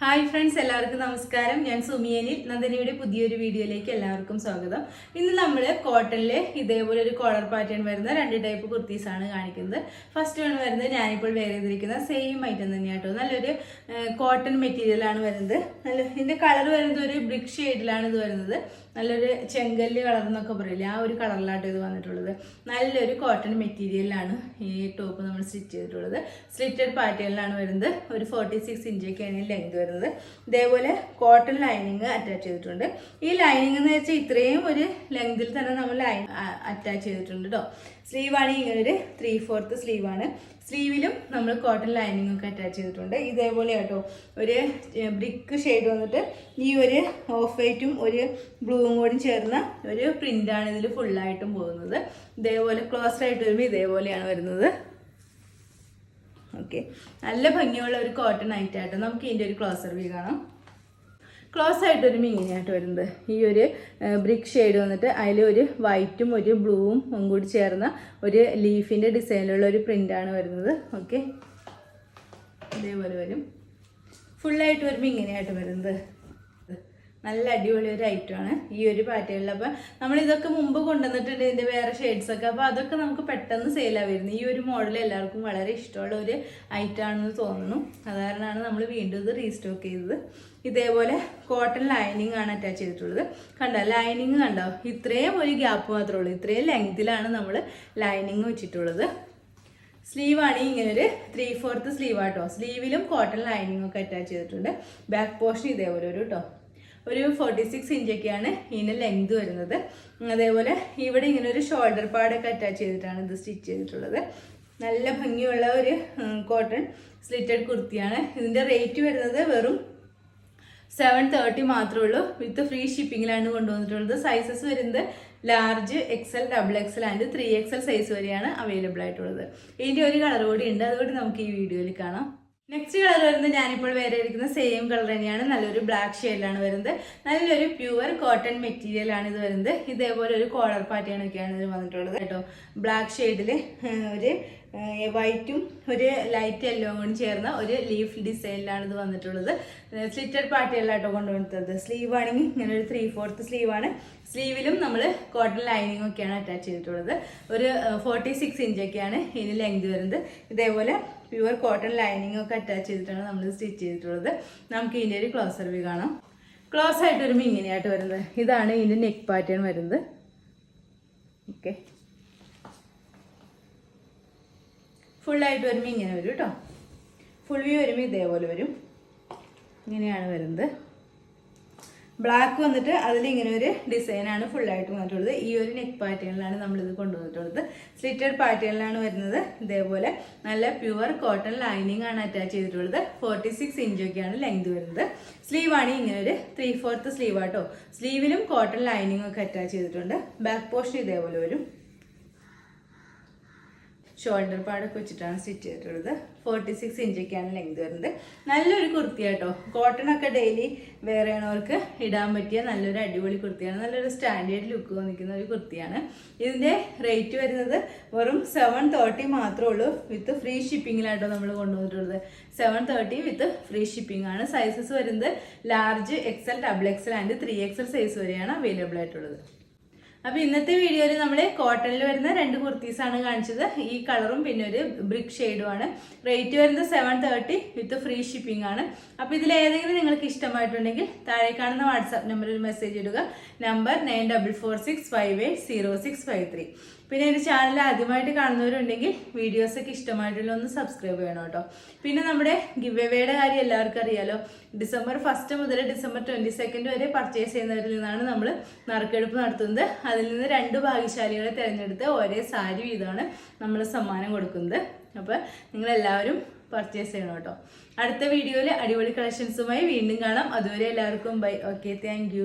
Hi friends എല്ലാവർക്കും നമസ്കാരം. ഞാൻ സുമിയനിൽ നന്ദനിയുടെ പുതിയൊരു വീഡിയോയിലേക്ക് എല്ലാവർക്കും സ്വാഗതം. ഇന്ന് നമ്മൾ കോട്ടണിൽ ഇതേപോലെ ഒരു കോളർ പാറ്റേൺ വരുന്ന രണ്ട് ടൈപ്പ് കുർത്തീസാണ് കാണിക്കുന്നത്. ഫസ്റ്റ് വൺ വരുന്നത് ഞാനിപ്പോൾ വേറെ ചെയ്തിരിക്കുന്ന സെയിം ഐറ്റം തന്നെയാട്ടോ. നല്ലൊരു കോട്ടൺ മെറ്റീരിയലാണ് വരുന്നത്. നല്ല ഇതിന്റെ കളർ വരുന്നത് ഒരു ബ്രിക് ഷെയ്ഡിലാണ് ഇത് വരുന്നത്. നല്ലൊരു ചെങ്കല്ല് കളർ എന്നൊക്കെ പറയില്ല ആ ഒരു കളറിലാട്ടോ ഇത് വന്നിട്ടുള്ളത്. നല്ലൊരു കോട്ടൺ മെറ്റീരിയലാണ് ഈ ടോപ്പ് നമ്മൾ സ്റ്റിച്ച് ചെയ്തിട്ടുള്ളത്. സ്ലിറ്റഡ് പാറ്റേണിലാണ് വരുന്നത്. ഒരു ഫോർട്ടി സിക്സ് ഇഞ്ചൊക്കെയാണ് ലെങ്ത് ഇതേപോലെ കോട്ടൺ ലൈനിങ് അറ്റാച്ച് ചെയ്തിട്ടുണ്ട്. ഈ ലൈനിങ് എന്ന് വെച്ചാൽ ഇത്രയും ഒരു ലെങ്തിൽ തന്നെ നമ്മൾ ലൈൻ അറ്റാച്ച് ചെയ്തിട്ടുണ്ട് കേട്ടോ സ്ലീവാണ് ഇങ്ങനെ ഒരു ത്രീ ഫോർത്ത് സ്ലീവാണ് സ്ലീവിലും നമ്മൾ കോട്ടൺ ലൈനിങ് ഒക്കെ അറ്റാച്ച് ചെയ്തിട്ടുണ്ട്. ഇതേപോലെ കേട്ടോ ഒരു ബ്രിക്ക് ഷെയ്ഡ് വന്നിട്ട് ഈ ഒരു ഓഫ് വൈറ്റും ഒരു ബ്ലൂവും കൂടി ചേർന്ന ഒരു പ്രിന്റാണ് ഇതിൽ ഫുള്ളായിട്ടും പോകുന്നത്. ഇതേപോലെ ക്ലോസ്ഡ് ആയിട്ട് വരുമ്പോൾ ഇതേപോലെയാണ് വരുന്നത്. ഓക്കെ നല്ല ഭംഗിയുള്ള ഒരു കോട്ടൺ ആയിട്ടാട്ടോ നമുക്ക് ഇതിന്റെ ഒരു ക്ലോസർ വ്യൂ കാണാം. ക്ലോസ് ആയിട്ട് ഒരു മിങ്ങിനായിട്ട് വരുന്നത്. ഈ ഒരു ബ്രിക്ക് ഷെയ്ഡ് വന്നിട്ട് അതിൽ ഒരു വൈറ്റും ഒരു ബ്ലൂവും കൂടി ചേർന്ന ഒരു ലീഫിന്റെ ഡിസൈനിലുള്ള ഒരു പ്രിന്റാണ് വരുന്നത്. ഓക്കെ ഇതേപോലെ വരും. ഫുള്ളായിട്ട് വരുമ്പോൾ ഇങ്ങനെയായിട്ട് വരുന്നത്. നല്ല അടിപൊളി ഒരു ഐറ്റമാണ് ഈ ഒരു പാറ്റേണിൽ അപ്പം നമ്മൾ ഇതൊക്കെ മുമ്പ് കൊണ്ടുവന്നിട്ടുണ്ട് ഇതിന്റെ വേറെ ഷെയ്ഡ്സ് ഒക്കെ. അപ്പോൾ അതൊക്കെ നമുക്ക് പെട്ടെന്ന് സെയിലാണ് വരുന്നത് ഈ ഒരു മോഡൽ എല്ലാവർക്കും വളരെ ഇഷ്ടമുള്ള ഒരു ഐറ്റം ആണെന്ന് തോന്നുന്നു. അതുകാരണമാണ് നമ്മൾ വീണ്ടും ഇത് റീസ്റ്റോക്ക് ചെയ്തത്. ഇതേപോലെ കോട്ടൺ ലൈനിങ് ആണ് അറ്റാച്ച് ചെയ്തിട്ടുള്ളത്. കണ്ടോ? ലൈനിങ് കണ്ടോ? ഇത്രയും ഒരു ഗ്യാപ്പ് മാത്രമേ ഉള്ളൂ. ഇത്രയും ലെങ്തിലാണ് നമ്മൾ ലൈനിങ് വെച്ചിട്ടുള്ളത്. സ്ലീവാണ് ഇങ്ങനെ ഒരു ത്രീ ഫോർത്ത് സ്ലീവ് ആട്ടോ സ്ലീവിലും കോട്ടൺ ലൈനിങ് ഒക്കെ അറ്റാച്ച് ചെയ്തിട്ടുണ്ട്. ബാക്ക് പോർഷൻ ഇതേപോലെ ഒരു കേട്ടോ ഒരു ഫോർട്ടി സിക്സ് ഇഞ്ചൊക്കെയാണ് ഇതിന് ലെങ്ത് വരുന്നത്. അതേപോലെ ഇവിടെ ഇങ്ങനെ ഒരു ഷോൾഡർ പാഡൊക്കെ അറ്റാച്ച് ചെയ്തിട്ടാണ് ഇത് സ്റ്റിച്ച് ചെയ്തിട്ടുള്ളത്. നല്ല ഭംഗിയുള്ള ഒരു കോട്ടൺ സ്ലിറ്റഡ് കുർത്തിയാണ്. ഇതിന്റെ റേറ്റ് വരുന്നത് വെറും സെവൻ തേർട്ടി മാത്രമേ ഉള്ളൂ. വിത്ത് ഫ്രീ ഷിപ്പിങ്ങിലാണ് കൊണ്ടുവന്നിട്ടുള്ളത്. സൈസസ് വരുന്നത് large XL double XL and three XL size വരെയാണ് അവൈലബിൾ ആയിട്ടുള്ളത്. ഇതിന്റെ ഒരു കളർ കൂടി ഉണ്ട്. അതുകൊണ്ട് നമുക്ക് ഈ വീഡിയോയിൽ കാണാം. നെക്സ്റ്റ് കളർ വരുന്നത് ഞാനിപ്പോൾ വേറെ ഇരിക്കുന്ന സെയിം കളർ തന്നെയാണ്. നല്ലൊരു ബ്ലാക്ക് ഷെയ്ഡിലാണ് വരുന്നത്. നല്ലൊരു പ്യുവർ കോട്ടൺ മെറ്റീരിയൽ ആണ് ഇത് വരുന്നത്. ഇതേപോലെ ഒരു കോളർ പാറ്റേൺ ഒക്കെയാണ് ഇത് വന്നിട്ടുള്ളത് കേട്ടോ. ബ്ലാക്ക് ഷെയ്ഡിൽ ഒരു വൈറ്റും ഒരു ലൈറ്റ് യെല്ലോ കൂടി ചേർന്ന ഒരു ലീഫ് ഡിസൈനിലാണ് ഇത് വന്നിട്ടുള്ളത്. സ്ലിറ്റഡ് പാർട്ടികളിലാട്ടോ കൊണ്ടുവന്നത് സ്ലീവ് ആണെങ്കിൽ ഇങ്ങനെ ഒരു ത്രീ ഫോർത്ത് സ്ലീവാണ് സ്ലീവിലും നമ്മൾ കോട്ടൺ ലൈനിങ് ഒക്കെയാണ് അറ്റാച്ച് ചെയ്തിട്ടുള്ളത്. ഒരു ഫോർട്ടി സിക്സ് ഇഞ്ചൊക്കെയാണ് ഇതിന് ലെങ്ത് വരുന്നത്. ഇതേപോലെ പ്യുവർ കോട്ടൺ ലൈനിങ് ഒക്കെ അറ്റാച്ച് ചെയ്തിട്ടാണ് നമ്മൾ സ്റ്റിച്ച് ചെയ്തിട്ടുള്ളത്. നമുക്ക് ഇതിന്റെ ഒരു ക്ലോസർ വ്യൂ കാണാം. ക്ലോസ് ആയിട്ട് വരുമ്പോൾ ഇങ്ങനെയായിട്ട് വരുന്നത്. ഇതാണ് ഇതിന്റെ നെക്ക് പാറ്റേൺ വരുന്നത്. ഓക്കെ ഫുള്ളായിട്ട് വരുമ്പോൾ ഇങ്ങനെ വരും കേട്ടോ ഫുൾ വ്യൂ വരുമ്പോൾ ഇതേപോലെ വരും. ഇങ്ങനെയാണ് വരുന്നത്. ബ്ലാക്ക് വന്നിട്ട് അതിൽ ഇങ്ങനെ ഒരു ഡിസൈനാണ് ഫുള്ളായിട്ട് വന്നിട്ടുള്ളത്. ഈ ഒരു നെക്ക് പാറ്റേണിലാണ് നമ്മളിത് കൊണ്ടുവന്നിട്ടുള്ളത്. സ്ലിറ്റഡ് പാറ്റേണിലാണ് വരുന്നത്. ഇതേപോലെ നല്ല പ്യുവർ കോട്ടൺ ലൈനിങ് ആണ് അറ്റാച്ച് ചെയ്തിട്ടുള്ളത്. ഫോർട്ടി സിക്സ് ഇഞ്ചൊക്കെയാണ് ലെങ്ത് വരുന്നത്. സ്ലീവാണ് ഇങ്ങനെ ഒരു ത്രീ ഫോർത്ത് സ്ലീവാട്ടോ സ്ലീവിലും കോട്ടൺ ലൈനിങ് ഒക്കെ അറ്റാച്ച് ചെയ്തിട്ടുണ്ട്. ബാക്ക് പോർഷൻ ഇതേപോലെ വരും. ഷോൾഡർ പാടൊക്കെ വെച്ചിട്ടാണ് സ്റ്റിച്ച് ചെയ്തിട്ടുള്ളത്. ഫോർട്ടി സിക്സ് ഇഞ്ചൊക്കെയാണ് ലെങ്ത് വരുന്നത്. നല്ലൊരു കുർത്തി കേട്ടോ കോട്ടൺ ഒക്കെ ഡെയിലി വേറെ ഇടാൻ പറ്റിയ നല്ലൊരു അടിപൊളി കുർത്തിയാണ്. നല്ലൊരു സ്റ്റാൻഡേർഡ് ലുക്ക് വന്നിരിക്കുന്ന ഒരു കുർത്തിയാണ്. ഇതിന്റെ റേറ്റ് വരുന്നത് വെറും സെവൻ തേർട്ടി മാത്രമേ ഉള്ളൂ. വിത്ത് ഫ്രീ ഷിപ്പിങ്ങിലായിട്ടോ നമ്മൾ കൊണ്ടുവന്നിട്ടുള്ളത്. Seven thirty with free shipping ആണ്. സൈസസ് വരുന്നത് large XL double XL and three XL size വരെയാണ് അവൈലബിൾ ആയിട്ടുള്ളത്. അപ്പോൾ ഇന്നത്തെ വീഡിയോയിൽ നമ്മൾ കോട്ടണിൽ വരുന്ന രണ്ട് കുർത്തീസ് ആണ് കാണിച്ചത്. ഈ കളറും പിന്നെ ഒരു ബ്രിക് ഷെയ്ഡും ആണ്. റേറ്റ് വരുന്നത് seven thirty with free shipping ആണ്. അപ്പോൾ ഇതിൽ ഏതെങ്കിലും നിങ്ങൾക്ക് ഇഷ്ടമായിട്ടുണ്ടെങ്കിൽ താഴെ കാണുന്ന വാട്സാപ്പ് നമ്പറിൽ മെസ്സേജ് ഇടുക. Number nine double four six five eight zero six five three പിന്നെ എന്റെ ചാനൽ ആദ്യമായിട്ട് കാണുന്നവരുണ്ടെങ്കിൽ വീഡിയോസൊക്കെ ഇഷ്ടമായിട്ടുള്ള ഒന്ന് സബ്സ്ക്രൈബ് ചെയ്യണം കേട്ടോ. പിന്നെ നമ്മുടെ ഗിവ് എവേയുടെ കാര്യം എല്ലാവർക്കും അറിയാലോ. ഡിസംബർ ഫസ്റ്റ് മുതൽ ഡിസംബർ ട്വന്റി സെക്കൻഡ് വരെ പർച്ചേസ് ചെയ്യുന്നവരിൽ നിന്നാണ് നമ്മൾ നറുക്കെടുപ്പ് നടത്തുന്നത്. അതിൽ നിന്ന് രണ്ട് ഭാഗ്യശാലികളെ തിരഞ്ഞെടുത്ത് ഒരേ സാരി വീതമാണ് നമ്മൾ സമ്മാനം കൊടുക്കുന്നത്. അപ്പോൾ നിങ്ങളെല്ലാവരും പർച്ചേസ് ചെയ്യണം കേട്ടോ. അടുത്ത വീഡിയോയിൽ അടിപൊളി കളക്ഷൻസുമായി വീണ്ടും കാണാം. അതുവരെ എല്ലാവർക്കും ബൈ ഓക്കെ താങ്ക്